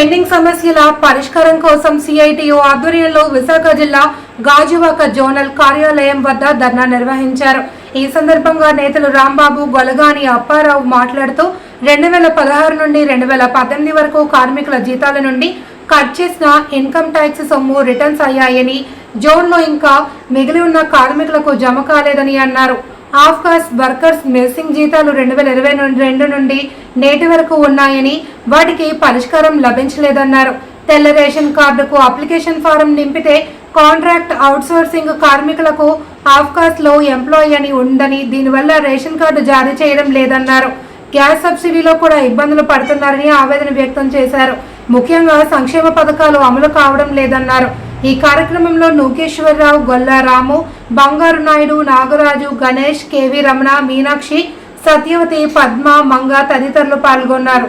Pending సమస్యల పరిష్కారం కోసం సిఐటియు ఆధ్వర్యంలో విశాఖ జిల్లా గాజువాక జోనల్ కార్యాలయం వద్ద ధర్నా నిర్వహించారు. ఈ సందర్భంగా నేతలు రాంబాబు గొలగాని అప్పారావు మాట్లాడుతూ రెండు వేల పదహారు నుండి రెండు వేల పద్దెనిమిది వరకు కార్మికుల జీతాల నుండి కట్ చేసిన ఇన్కమ్ ట్యాక్స్ సొమ్ము రిటర్న్స్ అయ్యాయని జోన్లో ఇంకా మిగిలి ఉన్న కార్మికులకు జమ కాలేదని అన్నారు. ఆఫ్ కాస్ట్ వర్కర్స్ మెస్సింగ్ జీతాలు రెండు వేల ఇరవై రెండు నుండి నేటి వరకు ఉన్నాయని వాటికి పరిష్కారం లభించలేదన్నారు. తెల్ల రేషన్ కార్డుకు అప్లికేషన్ ఫారం నింపితే కాంట్రాక్ట్ అవుట్సోర్సింగ్ కార్మికులకు ఆఫ్ కాస్ట్లో ఎంప్లాయీ అని ఉందని దీనివల్ల రేషన్ కార్డు జారీ చేయడం లేదన్నారు. గ్యాస్ సబ్సిడీలో కూడా ఇబ్బందులు పడుతున్నారని ఆవేదన వ్యక్తం చేశారు. ముఖ్యంగా సంక్షేమ పథకాలు అమలు కావడం లేదన్నారు. ఈ కార్యక్రమంలో నూకేశ్వరరావు గొల్లారాము బంగారు నాయుడు నాగరాజు గణేష్ కేవి రమణ మీనాక్షి సత్యవతి పద్మ మంగ తదితరులు పాల్గొన్నారు.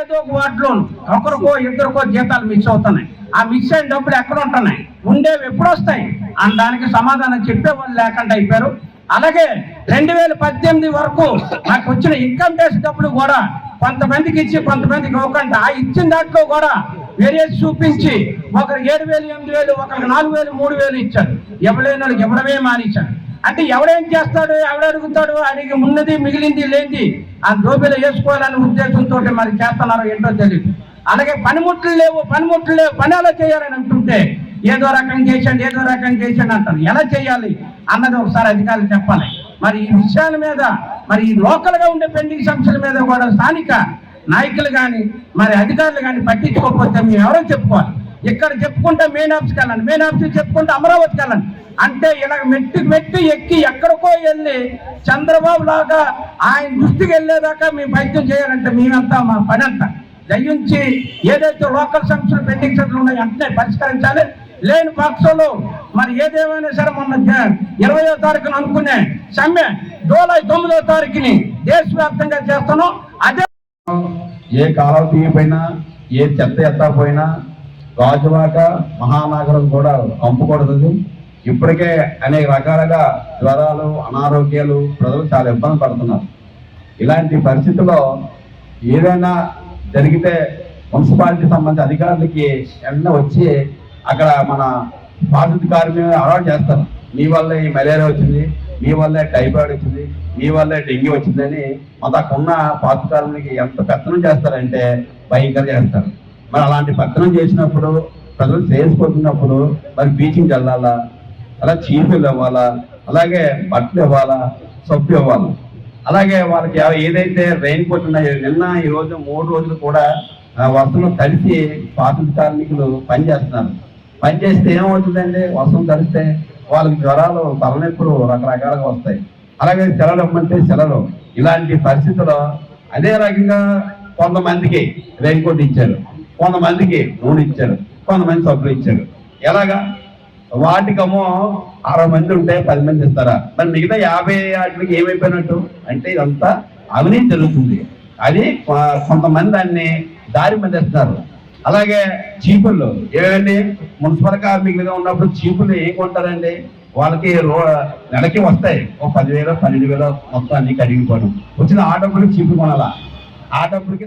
ఏదో ఒక వార్డులో ఒకరికో ఇద్దరికో జీతాలు మిస్ అవుతున్నాయి. ఆ మిస్ అయిన డబ్బులు ఎక్కడ ఉంటున్నాయి? ఉండేవి ఎప్పుడు వస్తాయి? అని దానికి సమాధానం చెప్పే వాళ్ళు లేకుండా అయిపోయారు. అలాగే రెండు వేల పద్దెనిమిది వరకు నాకు వచ్చిన ఇన్కమ్ ట్యాక్స్ డబ్బులు కూడా కొంతమందికి ఇచ్చి కొంతమందికి ఇవ్వకుండా ఆ ఇచ్చిన దాంట్లో కూడా వేరియస్ చూపించి ఒకరు ఏడు వేలు ఎనిమిది వేలు ఒకరికి నాలుగు వేలు మూడు వేలు ఇచ్చారు ఎవడైనా వాళ్ళకి ఎవడమే మానిచ్చారు అంటే ఎవడేం చేస్తాడు ఎవడడుగుతాడు అడిగి ఉన్నది మిగిలింది లేనిది ఆ దోపిలో వేసుకోవాలనే ఉద్దేశంతో మరి చేస్తున్నారో ఏంటో తెలియదు అలాగే పనిముట్లు లేవు పనిముట్లు లేవు పని ఎలా చేయాలని అంటుంటే ఏదో రకం చేశాడు ఏదో రకం చేశాడు అంటారు. ఎలా చేయాలి అన్నది ఒకసారి అధికారులు చెప్పాలి. మరి ఈ విషయాల మీద మరి ఈ లోకల్గా ఉండే పెండింగ్ సమస్యల మీద కూడా స్థానిక నాయకులు కానీ మరి అధికారులు కానీ పట్టించుకోకపోతే మేము ఎవరో చెప్పుకోవాలి. ఇక్కడ చెప్పుకుంటే మెయిన్ ఆఫీస్కి వెళ్ళండి మెయిన్ ఆఫీస్ చెప్పుకుంటే అమరావతికి వెళ్ళండి. అంటే ఇలా మెట్టు మెట్టు ఎక్కి ఎక్కడికో వెళ్ళి చంద్రబాబు లాగా ఆయన దృష్టికి వెళ్ళేదాకా మేము వైద్యం చేయాలంటే మేమంతా మా పని అంతా. దయించి ఏదైతే లోకల్ సమస్యలు పెండింగ్ సెంటర్లు ఉన్నాయో వెంటనే పరిష్కరించాలి. లేని పక్షంలో మరి ఏదేమైనా సరే మొన్న ఇరవయో తారీఖున అనుకునే సమ్మె జూలై తొమ్మిదో తారీఖుని దేశవ్యాప్తంగా చేస్తాను అదే ఏ కాలువ తీయపోయినా ఏ చెత్త ఎత్తకపోయినా గాజువాక మహానగరం కూడా కంపుకొడుతుంది. ఇప్పటికే అనేక రకాలుగా జ్వరాలు అనారోగ్యాలు ప్రజలు చాలా ఇబ్బంది పడుతున్నారు. ఇలాంటి పరిస్థితుల్లో ఏదైనా జరిగితే మున్సిపాలిటీ సంబంధించిన అధికారులకి వెంటనే వచ్చి అక్కడ మన బాధిత కార్మికులు అలవాటు చేస్తారు. మీ వల్ల ఈ మలేరియా వచ్చింది మీ వల్లే టైఫాయిడ్ వచ్చింది మీ వల్లే డెంగ్యూ వచ్చిందని మన దాకా ఉన్న ఎంత పెత్తనం చేస్తారంటే భయంకర చేస్తారు. మరి అలాంటి పెత్తనం చేసినప్పుడు ప్రజలు చేసుకుంటున్నప్పుడు మరి బీచింగ్ వెళ్ళాలా? అలా చీపులు ఇవ్వాలా? అలాగే బట్టలు ఇవ్వాలా? సబ్బు ఇవ్వాలి? అలాగే వాళ్ళకి ఏదైతే రెయిన్ కోట్ ఉన్నాయో నిన్న ఈ రోజు మూడు రోజులు కూడా ఆ, వర్షంలో తడిసి పాత కార్మికులు పనిచేస్తున్నారు. పని చేస్తే ఏమవుతుందండి? వర్షం తడిస్తే వాళ్ళకి జ్వరాలు తలనొప్పులు రకరకాలుగా వస్తాయి. అలాగే సెలవులు ఇమ్మంటే సెలలు. ఇలాంటి పరిస్థితుల్లో అదే రకంగా కొంతమందికి రెయిన్ ఇచ్చారు. కొంతమందికి నూనె ఇచ్చారు. కొంతమంది సబ్బులు ఇచ్చారు. ఎలాగా? వాటికమో అరవై మంది ఉంటే పది మంది ఇస్తారా? మరి మిగతా యాభై వాటికి ఏమైపోయినట్టు? అంటే ఇదంతా అవినీతి జరుగుతుంది. అది కొంతమంది దాన్ని దారి మధ్యస్తున్నారు అలాగే చీపుళ్ళు ఏవండి? మున్సిపల్ కార్మికులుగా ఉన్నప్పుడు చీపులు ఏం కొంటారండి? వాళ్ళకి రో నెలకి వస్తాయి. ఓ పదివేలు పన్నెండు వేలు మొత్తం అన్ని కడిగిపోవడం. వచ్చిన ఆ డబ్బులు చీపులు కొనాలా? ఆ డబ్బులకి